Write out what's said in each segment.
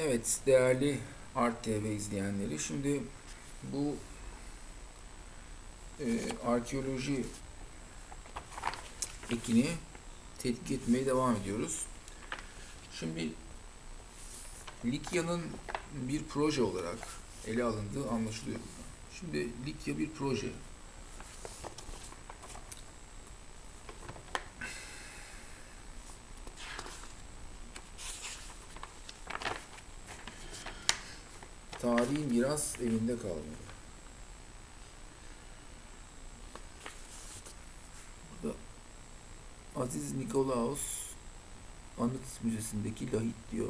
Evet, değerli Art TV izleyenleri, şimdi bu e, arkeoloji ekini tetkik etmeye devam ediyoruz. Şimdi Likya'nın bir proje olarak ele alındığı anlaşılıyor. Şimdi Likya bir proje. Tarihi miras evinde kalmalı. Burada Aziz Nikolaos Anıt Müzesi'ndeki lahit diyor.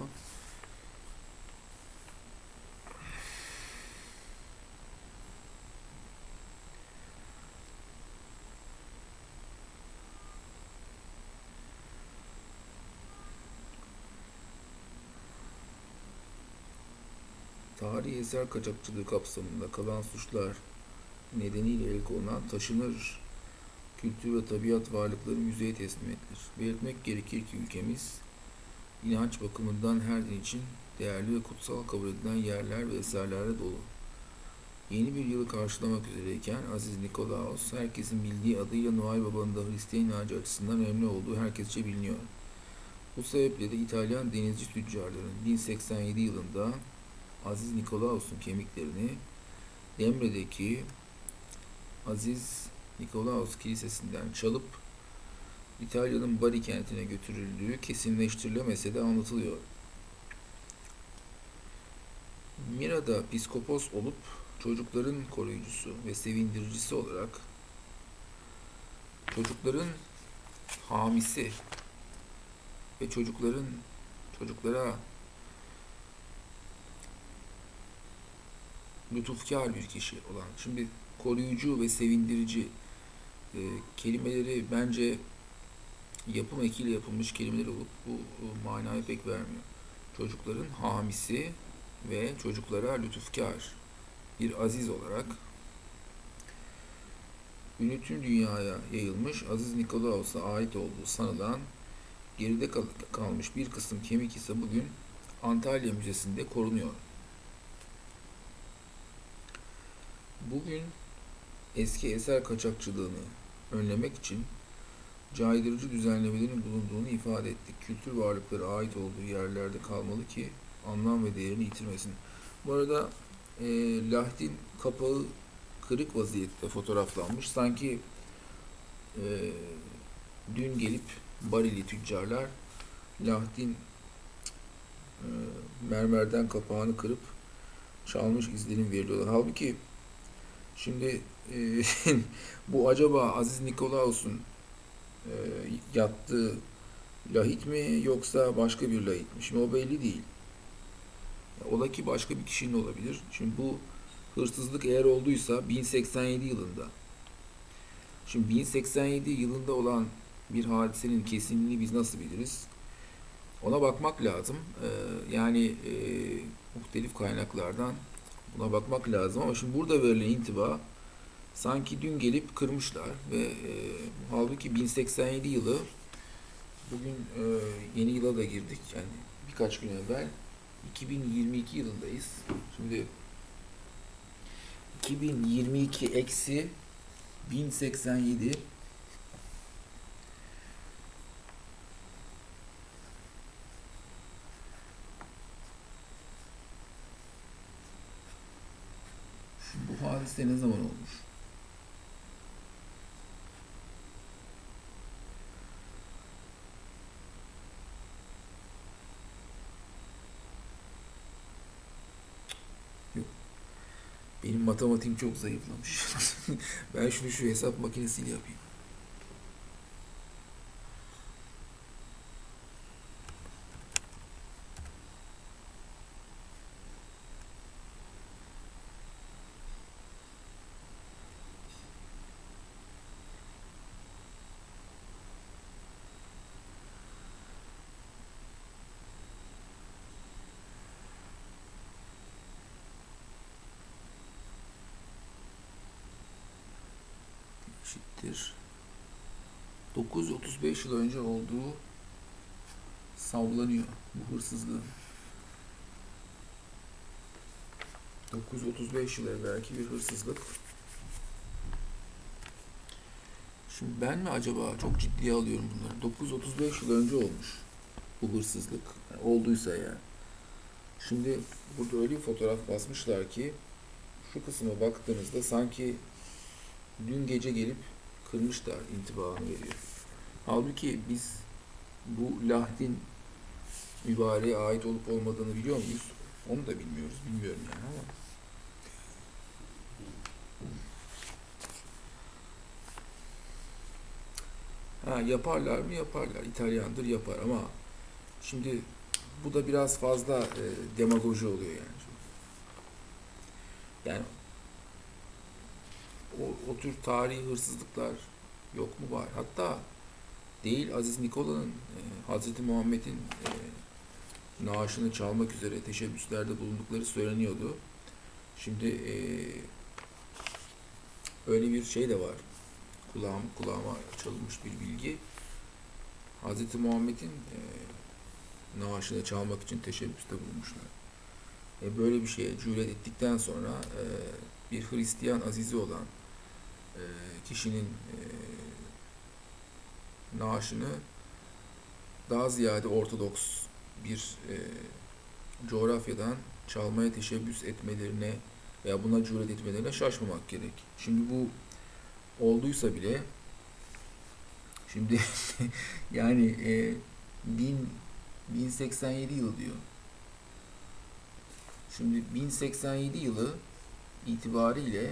Tarihi eser kaçakçılığı kapsamında kalan suçlar nedeniyle el konulan taşınır kültür ve tabiat varlıkları müzeye teslim edilir. Belirtmek gerekir ki ülkemiz inanç bakımından her din için değerli ve kutsal kabul edilen yerler ve eserlerle dolu. Yeni bir yılı karşılamak üzereyken Aziz Nikolaos, herkesin bildiği adıyla Noel Baba'nın da Hristiyan inancı açısından önemli olduğu herkesçe biliniyor. Bu sebeple de İtalyan denizci tüccarların 1087 yılında Aziz Nikolaos'un kemiklerini Demre'deki Aziz Nikolaos Kilisesi'nden çalıp İtalya'nın Bari kentine götürüldüğü kesinleştirilemese de anlatılıyor. Mira'da piskopos olup çocukların koruyucusu ve sevindiricisi olarak çocukların hamisi ve çocukların çocuklara lütufkar bir kişi olan. Şimdi koruyucu ve sevindirici e, kelimeleri bence yapım ekiyle yapılmış kelimeler olup bu e, manayı pek vermiyor. Çocukların hamisi ve çocuklara lütufkar bir aziz olarak ünlü tüm dünyaya yayılmış Aziz Nikolaos'a ait olduğu sanılan geride kal- kalmış bir kısım kemik ise bugün Antalya Müzesi'nde korunuyor. Bugün eski eser kaçakçılığını önlemek için caydırıcı düzenlemelerin bulunduğunu ifade ettik. Kültür varlıkları ait olduğu yerlerde kalmalı ki anlam ve değerini yitirmesin. Bu arada e, Lahdin kapağı kırık vaziyette fotoğraflanmış. Sanki e, dün gelip Barili tüccarlar Lahdin e, mermerden kapağını kırıp çalmış izlenim veriliyorlar. Halbuki Şimdi e, bu acaba Aziz Nikolaos'un e, yattığı lahit mi yoksa başka bir lahit mi? Şimdi o belli değil. Ola ki başka bir kişinin olabilir. Şimdi bu hırsızlık eğer olduysa 1087 yılında. Şimdi 1087 yılında olan bir hadisenin kesinliğini biz nasıl biliriz? Ona bakmak lazım. Ee, yani e, muhtelif kaynaklardan Buna bakmak lazım ama şimdi burada verilen intiba sanki dün gelip kırmışlar ve e, halbuki 1087 yılı bugün e, yeni yıla da girdik yani birkaç gün evvel 2022 yılındayız. Şimdi 2022 eksi 1087 Bu hadise ne zaman olmuş? Yok. Benim matematiğim çok zayıflamış. ben şunu şu hesap makinesiyle yapayım. Eşittir. 935 yıl önce olduğu savlanıyor bu hırsızlığın. 935 yıl evvelki bir hırsızlık. Şimdi ben mi acaba çok ciddiye alıyorum bunları? 935 yıl önce olmuş bu hırsızlık. Yani olduysa yani. Şimdi burada öyle bir fotoğraf basmışlar ki şu kısma baktığınızda sanki dün gece gelip kırmışlar intibahını veriyor. Halbuki biz bu Lahdin mübareğe ait olup olmadığını biliyor muyuz? Onu da bilmiyoruz. Bilmiyorum yani ama. Ha yaparlar mı? Yaparlar. İtalyandır yapar ama şimdi bu da biraz fazla e, demagoji oluyor yani. Yani o, o tür tarihi hırsızlıklar yok mu var? Hatta değil Aziz Nikola'nın e, Hazreti Muhammed'in e, naaşını çalmak üzere teşebbüslerde bulundukları söyleniyordu. Şimdi e, öyle bir şey de var. Kulağım, kulağıma çalınmış bir bilgi. Hazreti Muhammed'in e, naaşını çalmak için teşebbüste bulunmuşlar. E, böyle bir şeye cüret ettikten sonra e, bir Hristiyan azizi olan e, kişinin e, naaşını daha ziyade Ortodoks bir e, coğrafyadan çalmaya teşebbüs etmelerine veya buna cüret etmelerine şaşmamak gerek. Şimdi bu olduysa bile şimdi yani e, bin, 1087 yıl diyor. Şimdi 1087 yılı itibariyle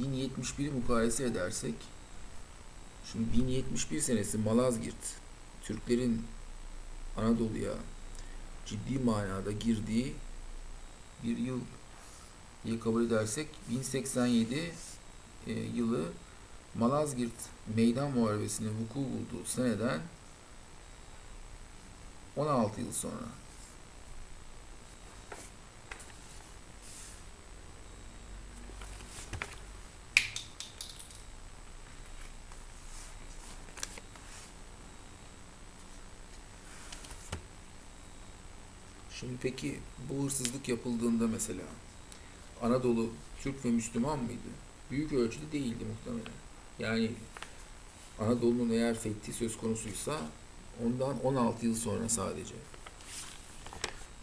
1071'i mukayese edersek şimdi 1071 senesi Malazgirt Türklerin Anadolu'ya ciddi manada girdiği bir yıl diye kabul edersek 1087 e, yılı Malazgirt Meydan Muharebesi'nin vuku bulduğu seneden 16 yıl sonra. Peki bu hırsızlık yapıldığında mesela Anadolu Türk ve Müslüman mıydı? Büyük ölçüde değildi muhtemelen. Yani Anadolu'nun eğer fethi söz konusuysa ondan 16 yıl sonra sadece.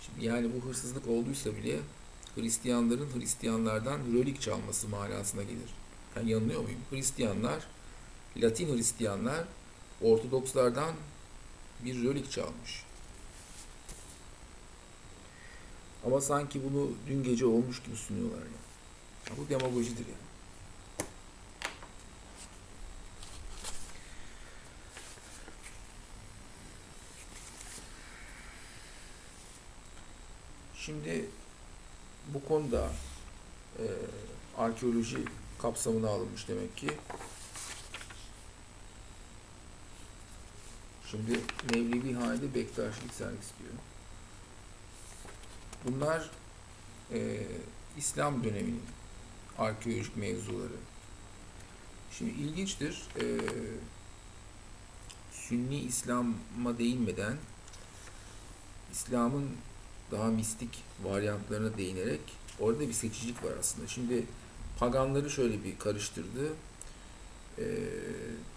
Şimdi yani bu hırsızlık olduysa bile Hristiyanların Hristiyanlardan relik çalması manasına gelir. Ben yanılıyor muyum? Hristiyanlar, Latin Hristiyanlar Ortodokslardan bir relik çalmış. Ama sanki bunu dün gece olmuş gibi sunuyorlar ya. ya bu demagojidir yani. Şimdi bu konuda e, arkeoloji kapsamına alınmış demek ki. Şimdi Mevlevi Hanede Bektaşilik sergisi diyor. Bunlar e, İslam döneminin arkeolojik mevzuları. Şimdi ilginçtir. E, Sünni İslam'a değinmeden İslam'ın daha mistik varyantlarına değinerek orada bir seçicilik var aslında. Şimdi paganları şöyle bir karıştırdı. Ee,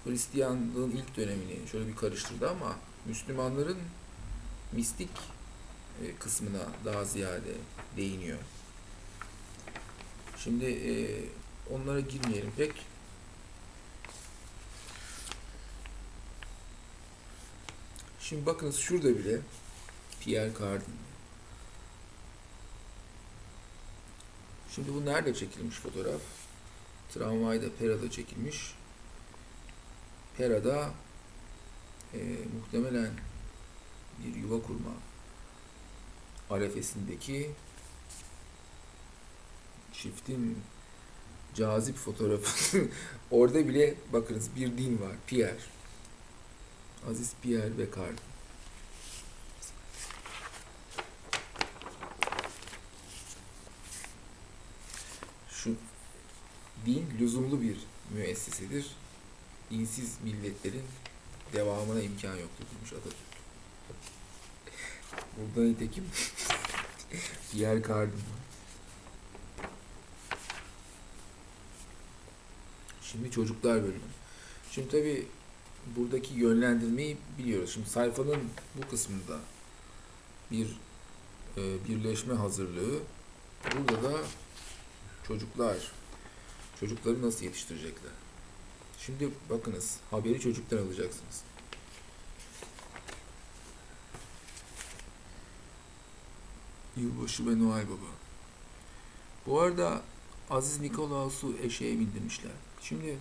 Hristiyanlığın ilk dönemini şöyle bir karıştırdı ama Müslümanların mistik e, kısmına daha ziyade değiniyor. Şimdi e, onlara girmeyelim pek. Şimdi bakınız şurada bile Pierre Cardin. Şimdi bu nerede çekilmiş fotoğraf? Tramvayda Pera'da çekilmiş. Pera'da e, muhtemelen bir yuva kurma arefesindeki çiftin cazip fotoğrafı. Orada bile bakınız bir din var. Pierre. Aziz Pierre ve Cardin. Şu din lüzumlu bir müessesedir. Dinsiz milletlerin devamına imkan yoktur demiş Atatürk. Burada nitekim Diğer kardım Şimdi çocuklar bölümü. Şimdi tabi buradaki yönlendirmeyi biliyoruz. Şimdi sayfanın bu kısmında bir e, birleşme hazırlığı. Burada da çocuklar. Çocukları nasıl yetiştirecekler? Şimdi bakınız haberi çocuktan alacaksınız. Yılbaşı ve Noel Baba. Bu arada Aziz Nikolaos'u eşeğe bindirmişler. Şimdi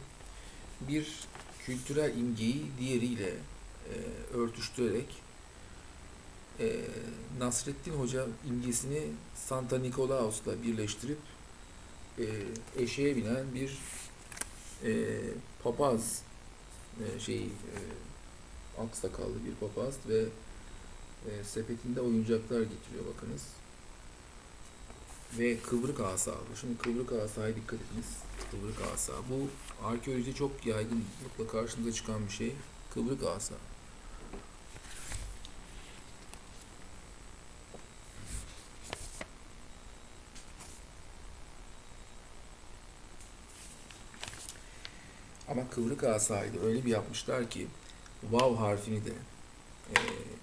bir kültürel imgeyi diğeriyle e, örtüştürerek e, Nasrettin Hoca imgesini Santa Nikolaos'la birleştirip e, eşeğe binen bir e, papaz e, şey e, aksakallı bir papaz ve e, sepetinde oyuncaklar getiriyor bakınız. Ve kıvrık asa. Şimdi kıvrık asaya dikkat ediniz. Kıvrık asa. Bu arkeolojide çok yaygınlıkla karşımıza çıkan bir şey. Kıvrık asa. Ama kıvrık asayı da öyle bir yapmışlar ki vav harfini de e,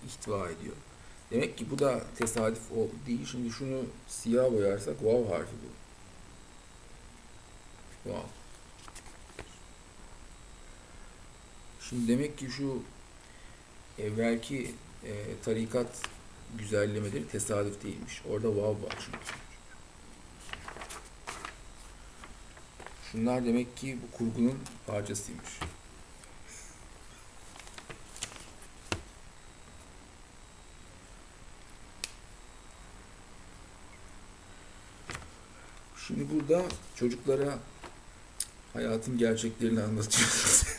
ihtiva ediyor. Demek ki bu da tesadüf o değil. Şimdi şunu siyah boyarsak vav harfi bu. Vav. Şimdi demek ki şu evvelki e, tarikat güzellemeleri tesadüf değilmiş. Orada vav var çünkü. Şunlar demek ki bu kurgunun parçasıymış. Şimdi burada çocuklara hayatın gerçeklerini anlatıyoruz.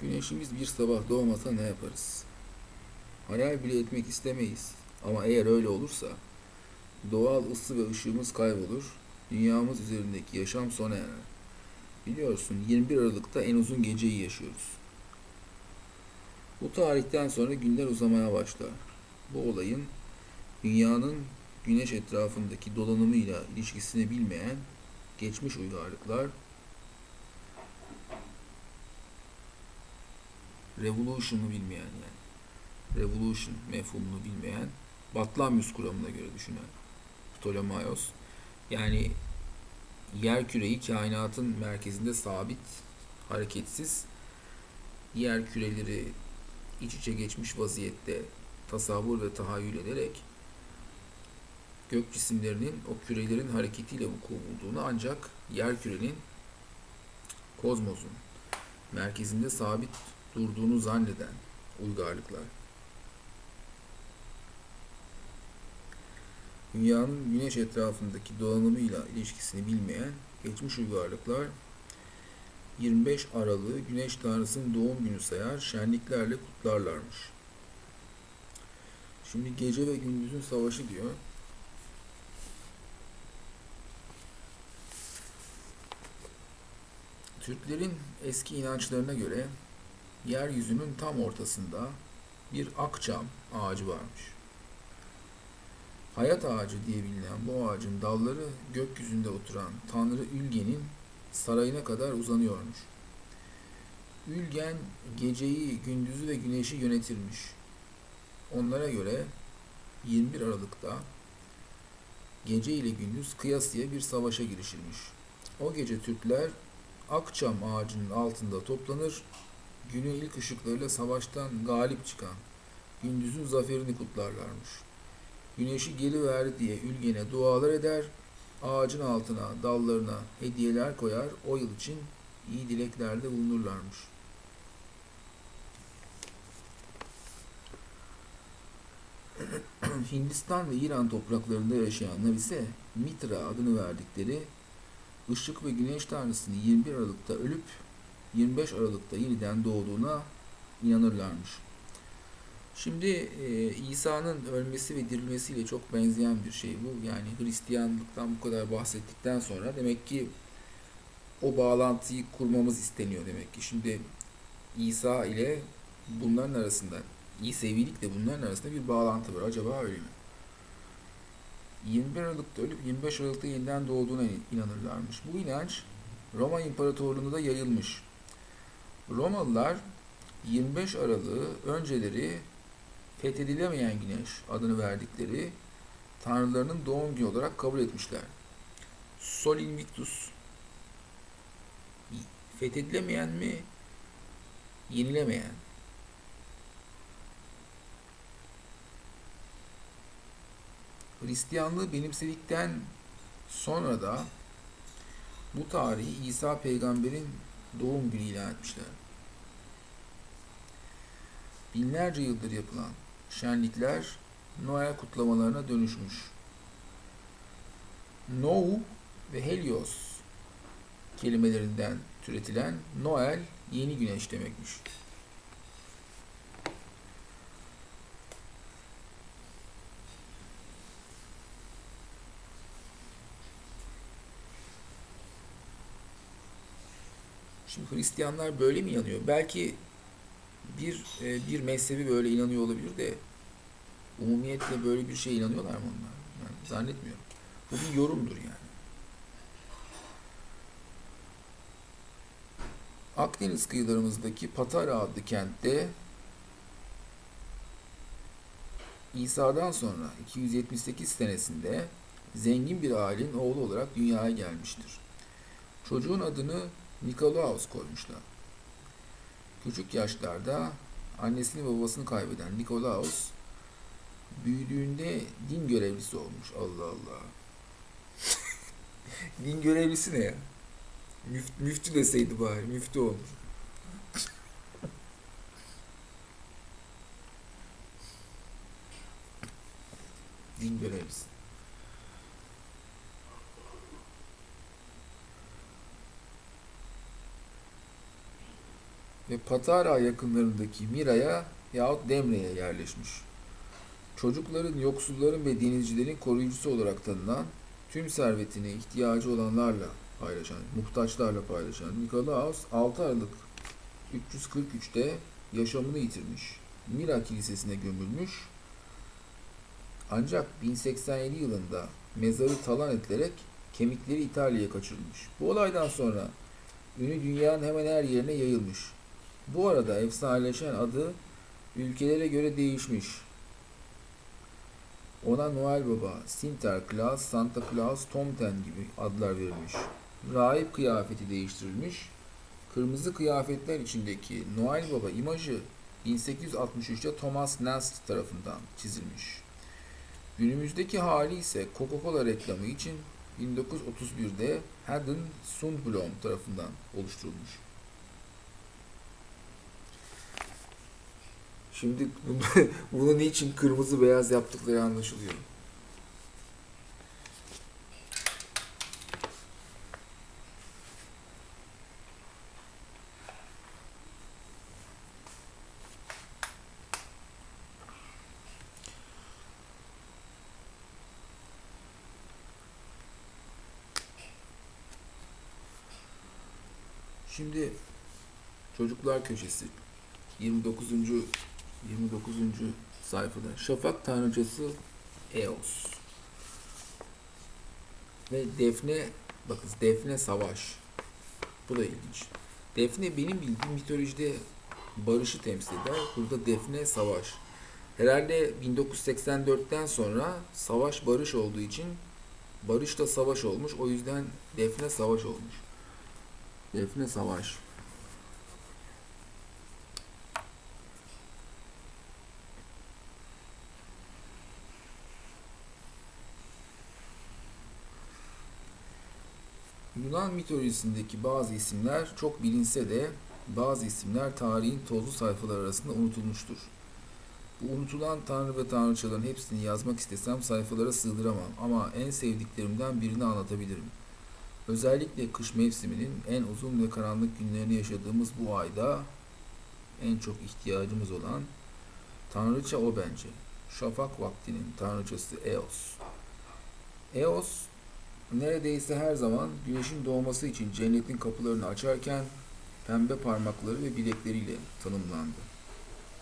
Güneşimiz bir sabah doğmasa ne yaparız? Hayal bile etmek istemeyiz. Ama eğer öyle olursa doğal ısı ve ışığımız kaybolur. Dünyamız üzerindeki yaşam sona erer. Biliyorsun 21 Aralık'ta en uzun geceyi yaşıyoruz. Bu tarihten sonra günler uzamaya başlar. Bu olayın dünyanın güneş etrafındaki dolanımıyla ilişkisini bilmeyen geçmiş uygarlıklar revolution'u bilmeyen yani revolution mefhumunu bilmeyen Batlamyus kuramına göre düşünen Ptolemaios yani yer küreyi kainatın merkezinde sabit, hareketsiz, diğer küreleri iç içe geçmiş vaziyette tasavvur ve tahayyül ederek gök cisimlerinin o kürelerin hareketiyle vuku bulduğunu ancak yer kürenin kozmosun merkezinde sabit durduğunu zanneden uygarlıklar. Dünyanın güneş etrafındaki dolanımıyla ilişkisini bilmeyen geçmiş uygarlıklar 25 Aralık'ı güneş tanrısının doğum günü sayar, şenliklerle kutlarlarmış. Şimdi gece ve gündüzün savaşı diyor. Türklerin eski inançlarına göre yeryüzünün tam ortasında bir akçam ağacı varmış. Hayat ağacı diye bilinen bu ağacın dalları gökyüzünde oturan Tanrı Ülgen'in sarayına kadar uzanıyormuş. Ülgen geceyi, gündüzü ve güneşi yönetirmiş. Onlara göre 21 Aralık'ta gece ile gündüz kıyasıya bir savaşa girişilmiş. O gece Türkler Akçam ağacının altında toplanır, günün ilk ışıklarıyla savaştan galip çıkan gündüzün zaferini kutlarlarmış. Güneşi geri ver diye Ülgen'e dualar eder, ağacın altına, dallarına hediyeler koyar, o yıl için iyi dileklerde bulunurlarmış. Hindistan ve İran topraklarında yaşayanlar ise Mitra adını verdikleri ışık ve güneş tanrısını 21 Aralık'ta ölüp 25 Aralık'ta yeniden doğduğuna inanırlarmış. Şimdi e, İsa'nın ölmesi ve dirilmesiyle çok benzeyen bir şey bu. Yani Hristiyanlıktan bu kadar bahsettikten sonra demek ki o bağlantıyı kurmamız isteniyor demek ki. Şimdi İsa ile bunların arasında İsevilikle bunların arasında bir bağlantı var. Acaba öyle mi? 21 Aralık'ta ölüp 25 Aralık'ta yeniden doğduğuna inanırlarmış. Bu inanç Roma İmparatorluğu'nda da yayılmış. Romalılar 25 Aralık'ı önceleri fethedilemeyen güneş adını verdikleri tanrılarının doğum günü olarak kabul etmişler. Sol Invictus fethedilemeyen mi yenilemeyen Hristiyanlığı benimsedikten sonra da bu tarihi İsa peygamberin doğum günü ilan etmişler. Binlerce yıldır yapılan şenlikler Noel kutlamalarına dönüşmüş. Nou ve Helios kelimelerinden türetilen Noel yeni güneş demekmiş. Şimdi Hristiyanlar böyle mi inanıyor? Belki bir e, bir mezhebi böyle inanıyor olabilir de umumiyetle böyle bir şeye inanıyorlar mı onlar? Yani zannetmiyorum. Bu bir yorumdur yani. Akdeniz kıyılarımızdaki Patara adlı kentte İsa'dan sonra 278 senesinde zengin bir ailenin oğlu olarak dünyaya gelmiştir. Çocuğun adını Nikolaos koymuşlar. Küçük yaşlarda annesini ve babasını kaybeden Nikolaos büyüdüğünde din görevlisi olmuş. Allah Allah. din görevlisi ne ya? Müf, müftü deseydi bari. Müftü olmuş. din görevlisi. Ve Patara yakınlarındaki Mira'ya yahut Demre'ye yerleşmiş. Çocukların, yoksulların ve denizcilerin koruyucusu olarak tanınan, tüm servetini ihtiyacı olanlarla paylaşan, muhtaçlarla paylaşan Nikolaos 6 Aralık 343'te yaşamını yitirmiş. Mira Kilisesi'ne gömülmüş. Ancak 1087 yılında mezarı talan edilerek kemikleri İtalya'ya kaçırılmış. Bu olaydan sonra ünü dünyanın hemen her yerine yayılmış. Bu arada efsaneleşen adı ülkelere göre değişmiş. Ona Noel Baba, Sinterklaas, Santa Claus, Tomten gibi adlar verilmiş. Rahip kıyafeti değiştirilmiş. Kırmızı kıyafetler içindeki Noel Baba imajı 1863'te Thomas Nast tarafından çizilmiş. Günümüzdeki hali ise Coca-Cola reklamı için 1931'de Haddon Sundblom tarafından oluşturulmuş. Şimdi bunu niçin kırmızı beyaz yaptıkları anlaşılıyor. Şimdi çocuklar köşesi 29. 29. sayfada Şafak tanrıçası Eos ve Defne bakın Defne Savaş bu da ilginç. Defne benim bildiğim mitolojide barışı temsil eder. Burada Defne Savaş. Herhalde 1984'ten sonra savaş barış olduğu için barış da savaş olmuş. O yüzden Defne Savaş olmuş. Defne Savaş. Yunan mitolojisindeki bazı isimler çok bilinse de bazı isimler tarihin tozlu sayfalar arasında unutulmuştur. Bu unutulan tanrı ve tanrıçaların hepsini yazmak istesem sayfalara sığdıramam ama en sevdiklerimden birini anlatabilirim. Özellikle kış mevsiminin en uzun ve karanlık günlerini yaşadığımız bu ayda en çok ihtiyacımız olan tanrıça o bence. Şafak vaktinin tanrıçası Eos. Eos neredeyse her zaman güneşin doğması için cennetin kapılarını açarken pembe parmakları ve bilekleriyle tanımlandı.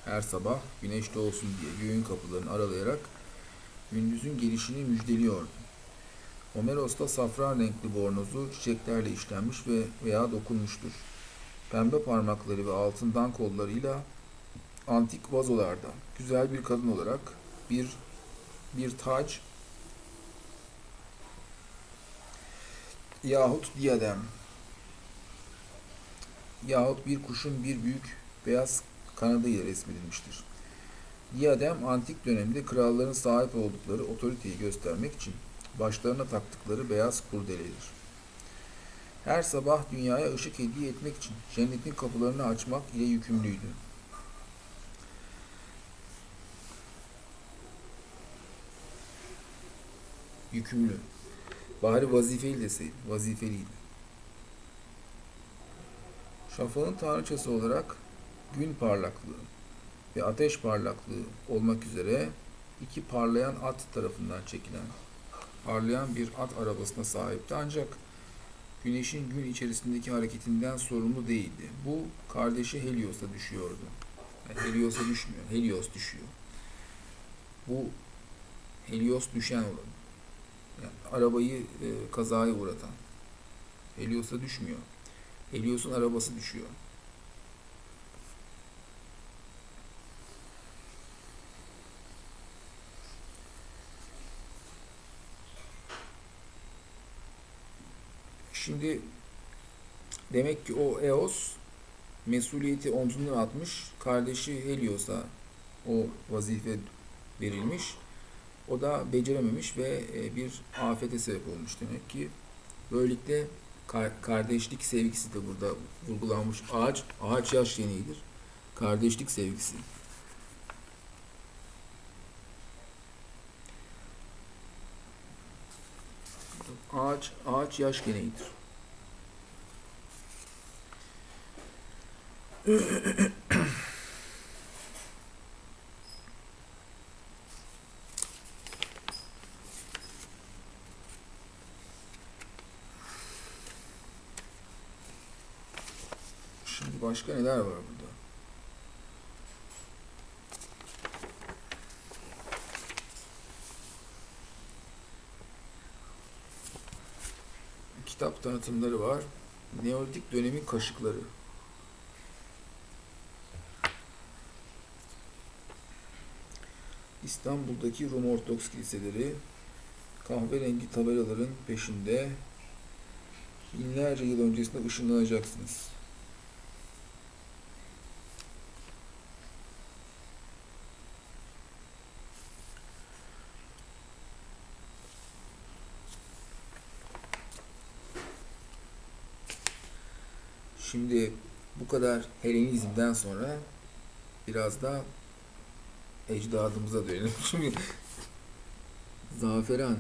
Her sabah güneş doğsun diye göğün kapılarını aralayarak gündüzün gelişini müjdeliyordu. Homeros'ta safran renkli bornozu çiçeklerle işlenmiş ve veya dokunmuştur. Pembe parmakları ve altından kollarıyla antik vazolarda güzel bir kadın olarak bir bir tac yahut diadem yahut bir kuşun bir büyük beyaz kanadı ile resmedilmiştir. Diadem antik dönemde kralların sahip oldukları otoriteyi göstermek için başlarına taktıkları beyaz kurdeledir. Her sabah dünyaya ışık hediye etmek için cennetin kapılarını açmak ile yükümlüydü. Yükümlü. Bari vazifeli deseydim. Vazifeliydi. Şafağın tanrıçası olarak gün parlaklığı ve ateş parlaklığı olmak üzere iki parlayan at tarafından çekilen parlayan bir at arabasına sahipti ancak güneşin gün içerisindeki hareketinden sorumlu değildi. Bu kardeşi Helios'a düşüyordu. Yani Helios'a düşmüyor. Helios düşüyor. Bu Helios düşen olan. Yani arabayı e, kazaya uğratan. Helios'a düşmüyor. Helios'un arabası düşüyor. Şimdi demek ki o Eos mesuliyeti omzundan atmış. Kardeşi Helios'a o vazife verilmiş. O da becerememiş ve e, bir afete sebep olmuş demek ki. Böylelikle kar- kardeşlik sevgisi de burada vurgulanmış. Ağaç, ağaç yaş yeniğidir. Kardeşlik sevgisi. Ağaç, ağaç yaş geneğidir. Şimdi başka neler var burada? Kitap tanıtımları var. Neolitik dönemin kaşıkları. İstanbul'daki Rum Ortodoks kiliseleri kahverengi tabelaların peşinde binlerce yıl öncesinde ışınlanacaksınız. Şimdi bu kadar Helenizm'den sonra biraz da ecdadımıza dönelim. Şimdi zaferan,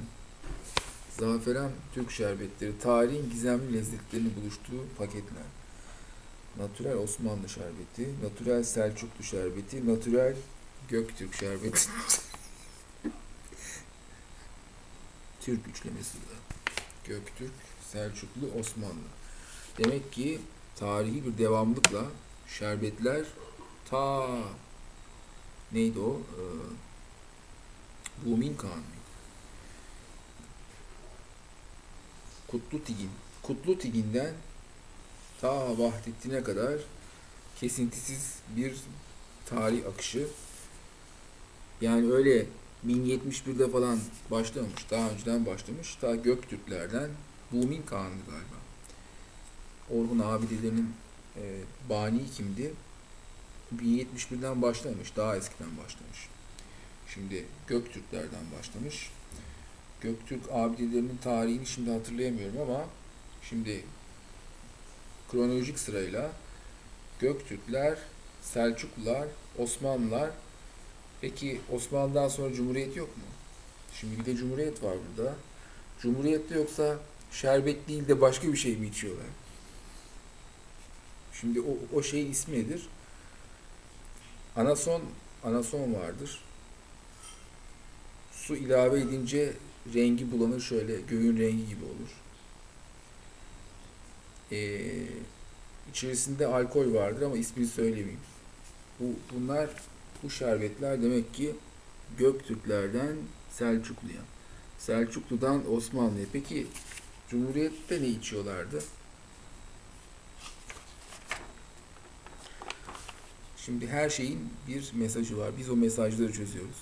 zaferan Türk şerbetleri, tarihin gizemli lezzetlerini buluştuğu paketler. Natürel Osmanlı şerbeti, natürel Selçuklu şerbeti, natürel Göktürk şerbeti. Türk üçlemesi de. Göktürk, Selçuklu, Osmanlı. Demek ki tarihi bir devamlıkla şerbetler ta neydi o? Ee, Bumin Kağan? Kutlu Tigin. Kutlu Tigin'den ta Vahdettin'e kadar kesintisiz bir tarih akışı. Yani öyle 1071'de falan başlamış, daha önceden başlamış. Ta Göktürklerden Bumin Kağan'dı galiba. Orhun abidelerinin e, bani kimdi? 1071'den başlamış, daha eskiden başlamış. Şimdi Göktürklerden başlamış. Göktürk abidelerinin tarihini şimdi hatırlayamıyorum ama şimdi kronolojik sırayla Göktürkler, Selçuklular, Osmanlılar. Peki Osmanlı'dan sonra Cumhuriyet yok mu? Şimdi bir de Cumhuriyet var burada. Cumhuriyette yoksa şerbet değil de başka bir şey mi içiyorlar? Şimdi o, o şeyin ismi nedir? Anason, anason vardır. Su ilave edince rengi bulanır şöyle göğün rengi gibi olur. Ee, içerisinde alkol vardır ama ismini söylemeyeyim. Bu, bunlar Bu şerbetler demek ki Göktürklerden Selçuklu'ya. Selçuklu'dan Osmanlı'ya. Peki Cumhuriyet'te ne içiyorlardı? Şimdi her şeyin bir mesajı var. Biz o mesajları çözüyoruz.